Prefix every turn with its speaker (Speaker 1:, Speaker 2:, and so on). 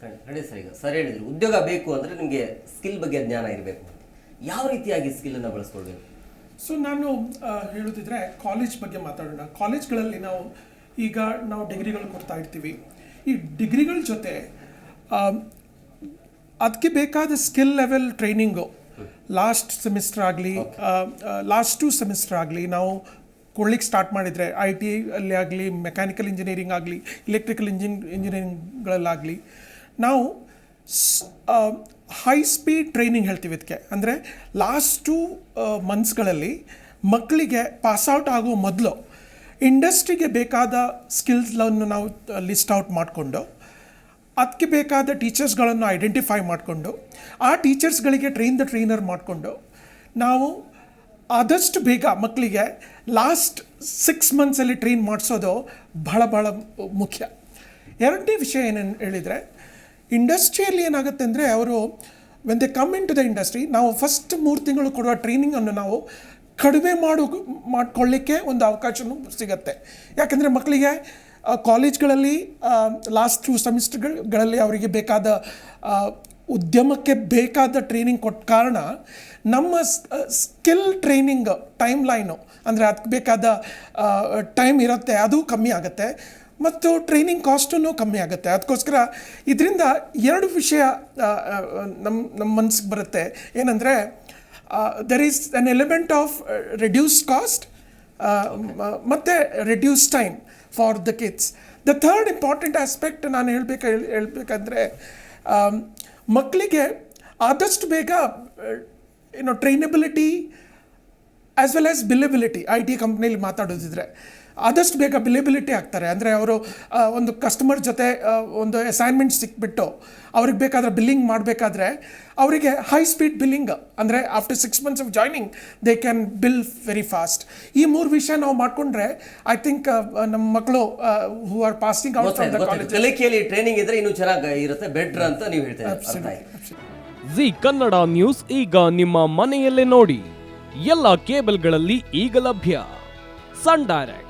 Speaker 1: ಖಂಡಿತ ಸರಿ ಈಗ ಸರ್ ಹೇಳಿದ್ರು ಉದ್ಯೋಗ ಬೇಕು ಅಂದರೆ ನಿಮಗೆ ಸ್ಕಿಲ್ ಬಗ್ಗೆ ಜ್ಞಾನ ಇರಬೇಕು ಯಾವ ರೀತಿಯಾಗಿ ಸ್ಕಿಲ್ಲನ್ನು ಬಳಸ್ಕೊಳ್ಬೇಕು?
Speaker 2: ಸೊ ನಾನು ಹೇಳುತ್ತಿದ್ರೆ ಹೇಳೋದಿದ್ರೆ ಕಾಲೇಜ್ ಬಗ್ಗೆ ಮಾತಾಡೋಣ. ಕಾಲೇಜ್ಗಳಲ್ಲಿ ನಾವು ಈಗ ನಾವು ಡಿಗ್ರಿಗಳು ಕೊಡ್ತಾ ಇರ್ತೀವಿ. ಈ ಡಿಗ್ರಿಗಳ ಜೊತೆ ಅದಕ್ಕೆ ಬೇಕಾದ skill level training last semester ಆಗಲಿ ಲಾಸ್ಟ್ ಟು ಸೆಮಿಸ್ಟರ್ ಆಗಲಿ ನಾವು ಕೊಡ್ಲಿಕ್ಕೆ ಸ್ಟಾರ್ಟ್ ಮಾಡಿದರೆ ಐ ಟಿ ಅಲ್ಲಿ ಆಗಲಿ ಮೆಕ್ಯಾನಿಕಲ್ ಇಂಜಿನಿಯರಿಂಗ್ ಆಗಲಿ ಇಲೆಕ್ಟ್ರಿಕಲ್ ಇಂಜಿನ್ ಇಂಜಿನಿಯರಿಂಗ್ಗಳಲ್ಲಾಗಲಿ ನಾವು ಹೈ ಸ್ಪೀಡ್ ಟ್ರೈನಿಂಗ್ ಹೇಳ್ತೀವಿ ಇದಕ್ಕೆ. ಅಂದರೆ ಲಾಸ್ಟ್ ಟು ಮಂತ್ಸ್ಗಳಲ್ಲಿ ಮಕ್ಕಳಿಗೆ ಪಾಸ್ಔಟ್ ಆಗೋ ಮೊದಲು ಇಂಡಸ್ಟ್ರಿಗೆ ಬೇಕಾದ ಸ್ಕಿಲ್ಸ್ಗಳನ್ನು ನಾವು ಲಿಸ್ಟ್ ಔಟ್ ಮಾಡಿಕೊಂಡು ಅದಕ್ಕೆ ಬೇಕಾದ ಟೀಚರ್ಸ್ಗಳನ್ನು ಐಡೆಂಟಿಫೈ ಮಾಡಿಕೊಂಡು, ಆ ಟೀಚರ್ಸ್ಗಳಿಗೆ ಟ್ರೈನ್ ದ ಟ್ರೈನರ್ ಮಾಡಿಕೊಂಡು, ನಾವು ಆದಷ್ಟು ಬೇಗ ಮಕ್ಕಳಿಗೆ ಲಾಸ್ಟ್ ಸಿಕ್ಸ್ ಮಂತ್ಸಲ್ಲಿ ಟ್ರೈನ್ ಮಾಡಿಸೋದು ಬಹಳ ಭಾಳ ಮುಖ್ಯ. ಎರಡನೇ ವಿಷಯ ಏನೇನು ಹೇಳಿದರೆ ಇಂಡಸ್ಟ್ರಿಯಲ್ಲಿ ಏನಾಗುತ್ತೆ ಅಂದರೆ ಅವರು when they come into the industry ನಾವು ಫಸ್ಟ್ ಮೂರು ತಿಂಗಳು ಕೊಡುವ ಟ್ರೈನಿಂಗನ್ನು ನಾವು ಕಡಿಮೆ ಮಾಡು, ಮಾಡ್ಕೊಳ್ಳಿಕ್ಕೆ ಒಂದು ಅವಕಾಶವೂ ಸಿಗುತ್ತೆ. ಯಾಕಂದರೆ ಮಕ್ಕಳಿಗೆ ಕಾಲೇಜ್ಗಳಲ್ಲಿ ಲಾಸ್ಟ್ ಟು ಸೆಮಿಸ್ಟರ್ಗಳಲ್ಲಿ ಅವರಿಗೆ ಬೇಕಾದ ಉದ್ಯಮಕ್ಕೆ ಬೇಕಾದ ಟ್ರೈನಿಂಗ್ ಕೊಟ್ಟ ಕಾರಣ ನಮ್ಮ ಸ್ಕಿಲ್ ಟ್ರೈನಿಂಗ್ ಟೈಮ್ ಲೈನು ಅಂದರೆ ಅದಕ್ಕೆ ಬೇಕಾದ ಟೈಮ್ ಇರುತ್ತೆ, ಅದು ಕಮ್ಮಿ ಆಗುತ್ತೆ. ಮತ್ತು ಟ್ರೈನಿಂಗ್ ಕಾಸ್ಟೂ ಕಮ್ಮಿ ಆಗುತ್ತೆ. ಅದಕ್ಕೋಸ್ಕರ ಇದರಿಂದ ಎರಡು ವಿಷಯ ನಮ್ಮ ನಮ್ಮ ಮನಸ್ಸಿಗೆ ಬರುತ್ತೆ. ಏನಂದರೆ there is an element of reduce cost ಮತ್ತು reduce time for the kids the third important aspect ನಾನು ಹೇಳಬೇಕು ಹೇಳ್ಬೇಕಂದ್ರೆ ಮಕ್ಕಳಿಗೆ ಆದಷ್ಟು ಬೇಗ ಏನೋ trainability as well as billability I T ಕಂಪ್ನಿಲಿ ಮಾತಾಡೋದಿದ್ರೆ. ಆದಷ್ಟು ಬೇಗ ಬಿಲೆಬಿಲಿಟಿ ಆಗ್ತಾರೆ. ಅಂದರೆ ಅವರು ಒಂದು ಕಸ್ಟಮರ್ ಜೊತೆ ಒಂದು ಅಸೈನ್ಮೆಂಟ್ ಸಿಕ್ಬಿಟ್ಟು ಅವ್ರಿಗೆ ಬೇಕಾದ್ರೆ ಬಿಲ್ಲಿಂಗ್ ಮಾಡಬೇಕಾದ್ರೆ ಅವರಿಗೆ ಹೈ ಸ್ಪೀಡ್ ಬಿಲ್ಲಿಂಗ್ ಅಂದರೆ after six months of joining they can bill very fast ಈ ಮೂರು ವಿಷಯ ನಾವು ಮಾಡಿಕೊಂಡ್ರೆ ಐ ಥಿಂಕ್ ನಮ್ಮ ಮಕ್ಕಳು who are passing out from the
Speaker 1: ಗೊತ್ತಾಯ್ತು,
Speaker 2: ಕಾಲೇಜ್
Speaker 1: ಕಲಿಕೆಯಲ್ಲಿ ಟ್ರೈನಿಂಗ್ ಇದ್ರೆ ಇನ್ನೂ ಚೆನ್ನಾಗಿ ಇರುತ್ತೆ ಬೆಟ್ರ್ ಅಂತ ನೀವು ಹೇಳ್ತೀರಾ
Speaker 3: ಜಿ ಕನ್ನಡ ನ್ಯೂಸ್ ಈಗ ನಿಮ್ಮ ಮನೆಯಲ್ಲೇ ನೋಡಿ. ಎಲ್ಲ ಕೇಬಲ್ಗಳಲ್ಲಿ ಈಗ ಲಭ್ಯ. Sun Direct.